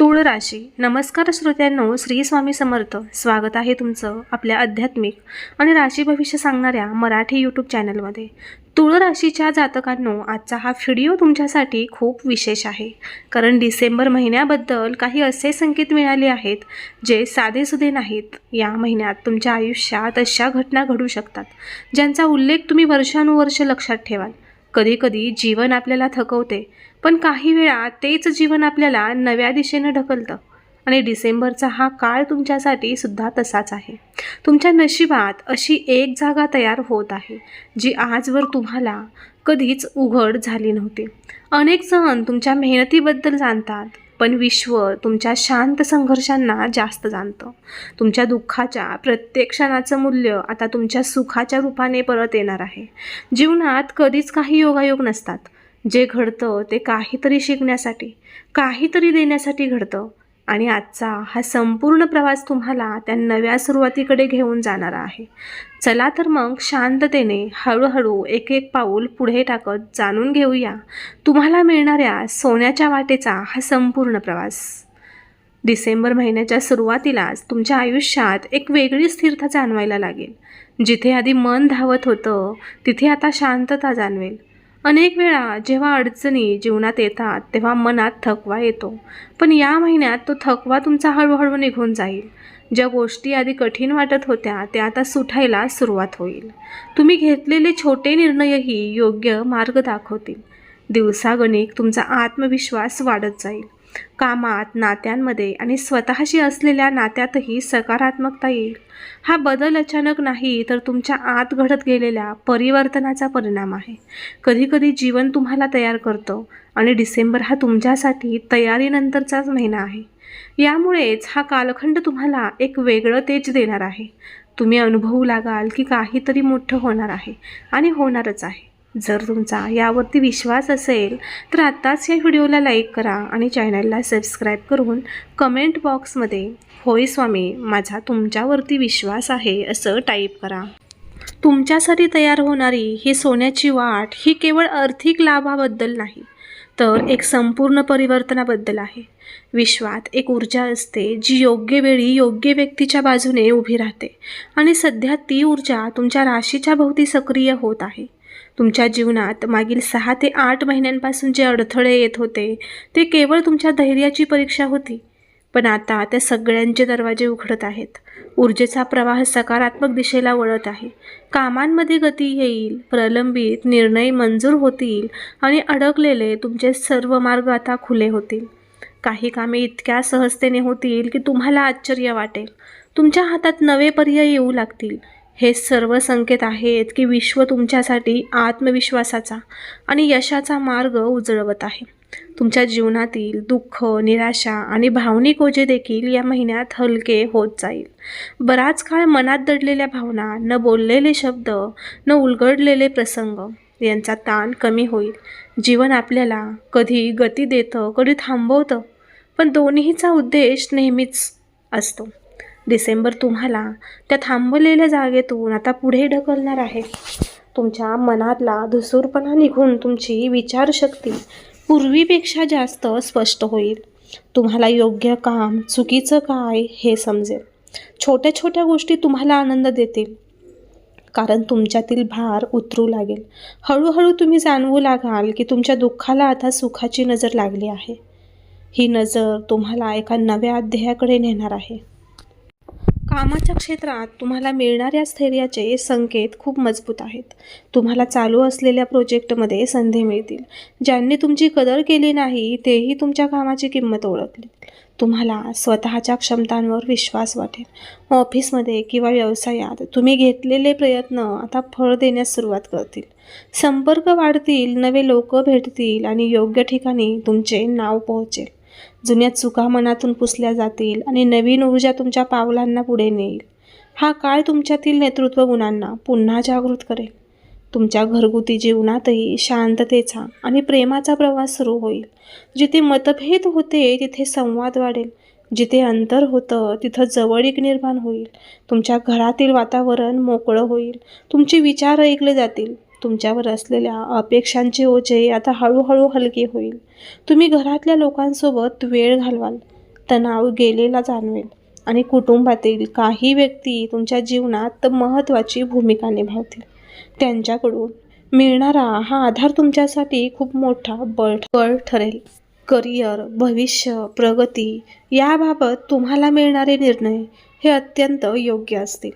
तुळ राशी. नमस्कार श्रोत्यांनो श्री स्वामी समर्थ. स्वागत आहे तुमचं आपल्या आध्यात्मिक आणि राशी भविष्य सांगणाऱ्या मराठी यूट्यूब चॅनलमध्ये. तुळ राशीच्या जातकांनो आजचा हा व्हिडिओ तुमच्यासाठी खूप विशेष आहे. कारण डिसेंबर महिन्याबद्दल काही असे संकेत मिळाले आहेत जे साधेसुधे नाहीत. या महिन्यात तुमच्या आयुष्यात अशा घटना घडू शकतात ज्यांचा उल्लेख तुम्ही वर्षानुवर्ष लक्षात ठेवाल. कधीकधी जीवन आपल्याला थकवते पण काही वेळा तेच जीवन आपल्याला नव्या दिशेनं ढकलतं. आणि डिसेंबरचा हा काळ तुमच्यासाठी सुद्धा तसाच आहे. तुमच्या नशिबात अशी एक जागा तयार होत आहे जी आजवर तुम्हाला कधीच उघड झाली नव्हती. अनेक जण तुमच्या मेहनतीबद्दल जाणतात पण विश्व तुमच्या शांत संघर्षांना जास्त जाणतं. तुमच्या दुःखाच्या प्रत्येक क्षणाचं मूल्य आता तुमच्या सुखाच्या रूपाने परत येणार आहे. जीवनात कधीच काही योगायोग नसतात. जे घडतं ते काहीतरी शिकण्यासाठी काहीतरी देण्यासाठी घडतं. आणि आजचा हा संपूर्ण प्रवास तुम्हाला त्या नव्या सुरुवातीकडे घेऊन जाणारा आहे. चला तर मग शांततेने हळूहळू एक एक पाऊल पुढे टाकत जाणून घेऊया तुम्हाला मिळणाऱ्या सोन्याच्या वाटेचा हा संपूर्ण प्रवास. डिसेंबर महिन्याच्या सुरुवातीलाच तुमच्या आयुष्यात एक वेगळी स्थिरता जाणवायला लागेल. जिथे आधी मन धावत होतं तिथे आता शांतता जाणवेल. अनेक वेळा जेव्हा अडचणी जीवनात येतात तेव्हा मनात थकवा येतो. पण या महिन्यात तो थकवा तुमचा हळूहळू निघून जाईल. ज्या गोष्टी आधी कठीण वाटत होत्या त्या आता सुटायला सुरुवात होईल. तुम्ही घेतलेले छोटे निर्णयही योग्य मार्ग दाखवतील. दिवसागणिक तुमचा आत्मविश्वास वाढत जाईल. कामात नात्यांमध्ये आणि स्वतःशी असलेल्या नात्यातही सकारात्मकता येईल. हा बदल अचानक नाही तर तुमच्या आत घडत गेलेल्या परिवर्तनाचा परिणाम आहे. कधीकधी जीवन तुम्हाला तयार करतं आणि डिसेंबर हा तुमच्यासाठी तयारीनंतरचाच महिना आहे. यामुळेच हा कालखंड तुम्हाला एक वेगळं तेज देणार आहे. तुम्ही अनुभवू लागाल की काहीतरी मोठं होणार आहे आणि होणारच आहे. जर तुमचा यावरती विश्वास असेल तर आत्ताच या व्हिडिओला लाईक करा आणि चॅनलला सबस्क्राईब करून कमेंट बॉक्समध्ये होय स्वामी माझा तुमच्यावरती विश्वास आहे असं टाईप करा. तुमच्यासाठी तयार होणारी ही सोन्याची वाट ही केवळ आर्थिक लाभाबद्दल नाही तर एक संपूर्ण परिवर्तनाबद्दल आहे. विश्वात एक ऊर्जा असते जी योग्य वेळी योग्य व्यक्तीच्या बाजूने उभी राहते आणि सध्या ती ऊर्जा तुमच्या राशीच्या भोवती सक्रिय होत आहे. तुमच्या जीवनात मागील सहा ते आठ महिन्यांपासून जे अडथळे येत होते ते केवळ तुमच्या धैर्याची परीक्षा होती. पण आता त्या सगळ्यांचे दरवाजे उघडत आहेत. ऊर्जेचा प्रवाह सकारात्मक दिशेला वळत आहे. कामांमध्ये गती येईल प्रलंबित निर्णय मंजूर होतील आणि अडकलेले तुमचे सर्व मार्ग आता खुले होतील. काही कामे इतक्या सहजतेने होतील की तुम्हाला आश्चर्य वाटेल. तुमच्या हातात नवे पर्याय येऊ लागतील. हे सर्व संकेत आहेत की विश्व तुमच्यासाठी आत्मविश्वासाचा आणि यशाचा मार्ग उजळवत आहे. तुमच्या जीवनातील दुःख निराशा आणि भावनिक ओझे देखील या महिन्यात हलके होत जाईल. बराच काळ मनात दडलेल्या भावना न बोललेले शब्द न उलगडलेले प्रसंग यांचा ताण कमी होईल. जीवन आपल्याला कधी गती देतं कधी थांबवतं पण दोन्हीचा उद्देश नेहमीच असतो. डिसेंबर तुम्हाला त्या थांबलेल्या जागेतून आता पुढे ढकलणार आहे. तुमच्या मनातला धुसूरपणा निघून तुमची विचारशक्ती पूर्वीपेक्षा जास्त स्पष्ट होईल. तुम्हाला योग्य काम चुकीचं काय हे समजेल. छोट्या छोट्या गोष्टी तुम्हाला आनंद देतील. कारण तुमच्यातील भार उतरू लागेल. हळूहळू तुम्ही जाणवू लागाल की तुमच्या दुःखाला आता सुखाची नजर लागली आहे. ही नजर तुम्हाला एका नव्या अध्यायाकडे नेणार आहे. कामाच्या क्षेत्रात तुम्हाला मिळणाऱ्या स्थैर्याचे संकेत खूप मजबूत आहेत. तुम्हाला चालू असलेल्या प्रोजेक्टमध्ये संधी मिळतील. ज्यांनी तुमची कदर केली नाही तेही तुमच्या कामाची किंमत ओळखली तुम्हाला स्वतःच्या क्षमतांवर विश्वास वाटेल. ऑफिसमध्ये किंवा व्यवसायात तुम्ही घेतलेले प्रयत्न आता फळ देण्यास सुरुवात करतील. संपर्क वाढतील नवे लोक भेटतील आणि योग्य ठिकाणी तुमचे नाव पोहोचेल. जुन्या चुका मनातून पुसल्या जातील आणि नवीन ऊर्जा तुमच्या पावलांना पुढे नेईल. हा काळ तुमच्यातील नेतृत्व गुणांना पुन्हा जागृत करेल. तुमच्या घरगुती जीवनातही शांततेचा आणि प्रेमाचा प्रवास सुरू होईल. जिथे मतभेद होते तिथे संवाद वाढेल. जिथे अंतर होतं तिथं जवळीक निर्माण होईल. तुमच्या घरातील वातावरण मोकळं होईल. तुमचे विचार ऐकले जातील. तुमच्यावर असलेल्या अपेक्षांचे ओझे आता हळूहळू हलके होईल. तुम्ही घरातल्या लोकांसोबत वेळ घालवाल तणाव गेलेला जाणवेल आणि कुटुंबातील काही व्यक्ती तुमच्या जीवनात महत्त्वाची भूमिका निभावतील. त्यांच्याकडून मिळणारा हा आधार तुमच्यासाठी खूप मोठा बळ बळ ठरेल. करिअर भविष्य प्रगती याबाबत तुम्हाला मिळणारे निर्णय हे अत्यंत योग्य असतील.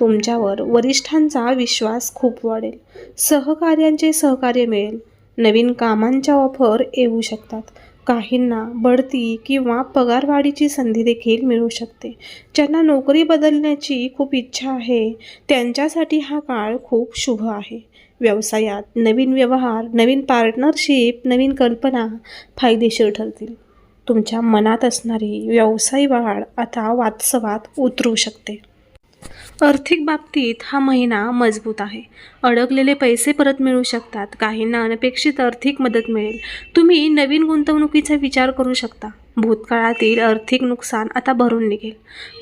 तुमच्यावर वरिष्ठांचा विश्वास खूप वाढेल. सहकार्यांचे सहकार्य मिळेल. नवीन कामांच्या ऑफर येऊ शकतात. काहींना बढती किंवा पगारवाढीची संधी देखील मिळू शकते. ज्यांना नोकरी बदलण्याची खूप इच्छा आहे त्यांच्यासाठी हा काळ खूप शुभ आहे. व्यवसायात नवीन व्यवहार नवीन पार्टनरशिप नवीन कल्पना फायदेशीर ठरतील. तुमच्या मनात असणारी व्यवसाय वाढ आता वास्तवात उतरू शकते. आर्थिक बाबतीत हा महिना मजबूत आहे. अडकलेले पैसे परत मिळू शकतात. काहींना अनपेक्षित आर्थिक मदत मिळेल. तुम्ही नवीन गुंतवणुकीचा विचार करू शकता. भूतकाळातील आर्थिक नुकसान आता भरून निघेल.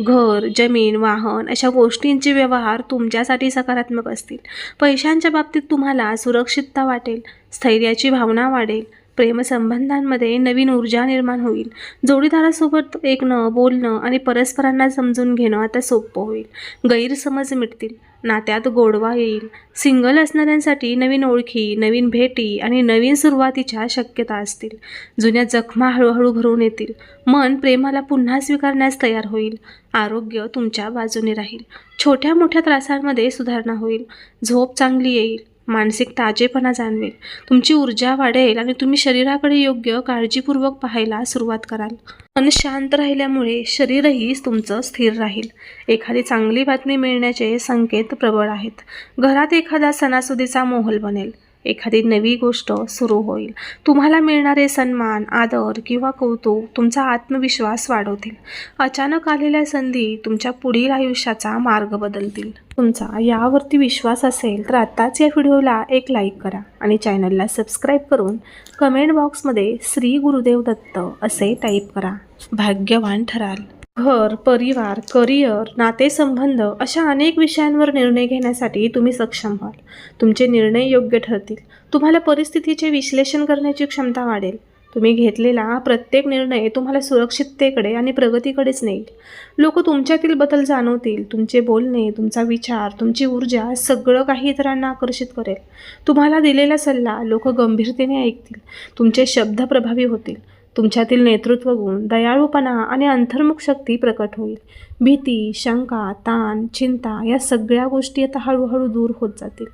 घर जमीन वाहन अशा गोष्टींचे व्यवहार तुमच्यासाठी सकारात्मक असतील. पैशांच्या बाबतीत तुम्हाला सुरक्षितता वाटेल. स्थैर्याची भावना वाढेल. प्रेमसंबंधांमध्ये नवीन ऊर्जा निर्माण होईल. जोडीदारासोबत ऐकणं बोलणं आणि परस्परांना समजून घेणं आता सोपं होईल. गैरसमज मिटतील. नात्यात गोडवा येईल. सिंगल असणाऱ्यांसाठी नवीन ओळखी नवीन भेटी आणि नवीन सुरुवातीच्या शक्यता असतील. जुन्या जखमा हळूहळू भरून येतील. मन प्रेमाला पुन्हा स्वीकारण्यास तयार होईल. आरोग्य तुमच्या बाजूने राहील. छोट्या मोठ्या त्रासांमध्ये सुधारणा होईल. झोप चांगली येईल. मानसिक ताजेपणा जाणवेल. तुमची ऊर्जा वाढेल आणि तुम्ही शरीराकडे योग्य काळजीपूर्वक पाहायला सुरुवात कराल. मन शांत राहिल्यामुळे शरीरही तुमचं स्थिर राहील. एखादी चांगली बातमी मिळण्याचे संकेत प्रबळ आहेत. घरात एखादा सणासुदीचा मोहल बनेल. एखादी नवी गोष्ट सुरू होईल. तुम्हाला मिळणारे सन्मान आदर किंवा कौतुक तुमचा आत्मविश्वास वाढवतील. अचानक आलेल्या संधी तुमच्या पुढील आयुष्याचा मार्ग बदलतील. तुमचा यावरती विश्वास असेल तर आत्ताच या व्हिडिओला एक लाईक करा आणि चॅनलला सबस्क्राईब करून कमेंट बॉक्समध्ये श्री गुरुदेव दत्त असे टाईप करा. भाग्यवान ठराल. घर परिवार करिअर नातेसंबंध अशा अनेक विषयांवर निर्णय घेण्यासाठी तुम्ही सक्षम व्हाल. तुमचे निर्णय योग्य ठरतील. तुम्हाला परिस्थितीचे विश्लेषण करण्याची क्षमता वाढेल. तुम्ही घेतलेला प्रत्येक निर्णय तुम्हाला सुरक्षिततेकडे आणि प्रगतीकडेच नेईल. लोक तुमच्यातील बदल जाणवतील. तुमचे बोलणे तुमचा विचार तुमची ऊर्जा सगळं काही इतरांना आकर्षित करेल. तुम्हाला दिलेला सल्ला लोक गंभीरतेने ऐकतील. तुमचे शब्द प्रभावी होतील. तुमच्यातील नेतृत्व गुण दयाळूपणा आणि अंतर्मुख शक्ती प्रकट होईल. भीती शंका ताण चिंता या सगळ्या गोष्टी आता हळूहळू दूर होत जातील.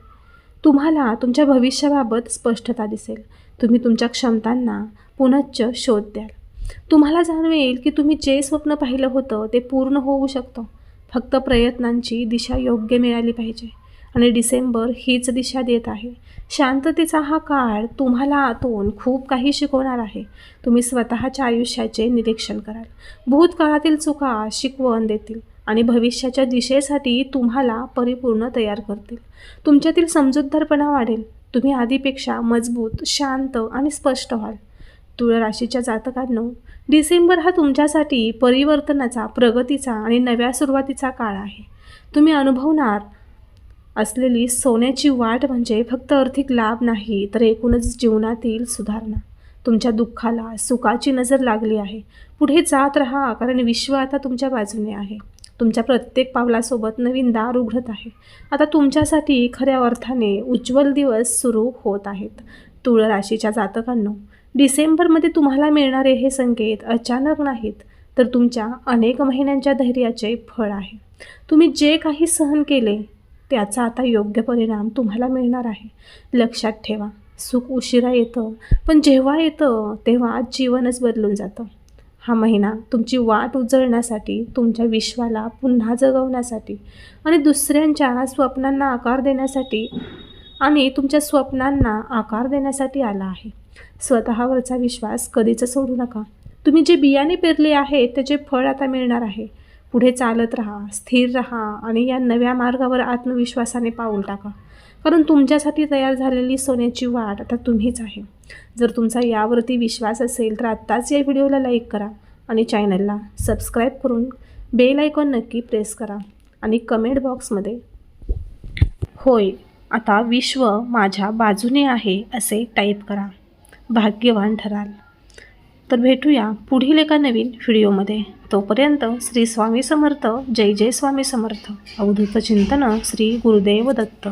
तुम्हाला तुमच्या भविष्याबाबत स्पष्टता दिसेल. तुम्ही तुमच्या क्षमतांना पुनश्च शोध द्याल. तुम्हाला जाणवेल की तुम्ही जे स्वप्न पाहिलं होतं ते पूर्ण होऊ शकतं. फक्त प्रयत्नांची दिशा योग्य मिळाली पाहिजे. आणि डिसेंबर हीच दिशा देत आहे. शांततेचा हा काळ तुम्हाला आतून खूप काही शिकवणार आहे. तुम्ही स्वतःच्या आयुष्याचे निरीक्षण कराल. भूतकाळातील चुका शिकवण देतील आणि भविष्याच्या दिशेसाठी तुम्हाला परिपूर्ण तयार करतील. तुमच्यातील समजूतदारपणा वाढेल. तुम्ही आधीपेक्षा मजबूत शांत आणि स्पष्ट व्हाल. तुळ राशीच्या जातकांनो डिसेंबर हा तुमच्यासाठी परिवर्तनाचा प्रगतीचा आणि नव्या सुरुवातीचा काळ आहे. तुम्ही अनुभवणार असलेली सोन्याची वाट म्हणजे फक्त आर्थिक लाभ नाही तर एकूणच जीवनातील सुधारणा. तुमच्या दुःखाला सुखाची नजर लागली आहे. पुढे जात राहा कारण विश्व आता तुमच्या बाजूने आहे. तुमच्या प्रत्येक पावलासोबत नवीन दार उघडत आहे. आता तुमच्यासाठी खऱ्या अर्थाने उज्ज्वल दिवस सुरू होत आहेत. तुळ राशीच्या जातकांनो डिसेंबरमध्ये तुम्हाला मिळणारे हे संकेत अचानक नाहीत तर तुमच्या अनेक महिन्यांच्या धैर्याचे फळ आहे. तुम्ही जे काही सहन केले त्याचा आता योग्य परिणाम तुम्हाला मिळणार आहे. लक्षात ठेवा सुख उशिरा येतं पण जेव्हा येतं तेव्हा जीवनच बदलून जातं. हा महिना तुमची वाट उजळण्यासाठी तुमच्या विश्वाला पुन्हा जगवण्यासाठी आणि दुसऱ्यांच्या स्वप्नांना आकार देण्यासाठी आणि तुमच्या स्वप्नांना आकार देण्यासाठी आला आहे. स्वतःवरचा विश्वास कधीच सोडू नका. तुम्ही जे बियाणे पेरले आहे त्याचे फळ आता मिळणार आहे. पुढे चालत राहा स्थिर राहा आणि या नव्या मार्गावर आत्मविश्वासाने पाऊल टाका. कारण तुमच्यासाठी तयार झालेली सोन्याची वाट आता तुम्हीच आहे. जर तुमचा यावरती विश्वास असेल तर आत्ताच या व्हिडिओला लाईक करा आणि चॅनलला सबस्क्राईब करून बेल आयकॉन नक्की प्रेस करा आणि कमेंट बॉक्समध्ये होय आता विश्व माझ्या बाजूने आहे असे टाईप करा. भाग्यवान ठराल. तर भेटूया पुढील एका नवीन व्हिडिओमध्ये. तोपर्यंत श्री स्वामी समर्थ जय जय स्वामी समर्थ. अवधूत चिंतन श्री गुरुदेव दत्त.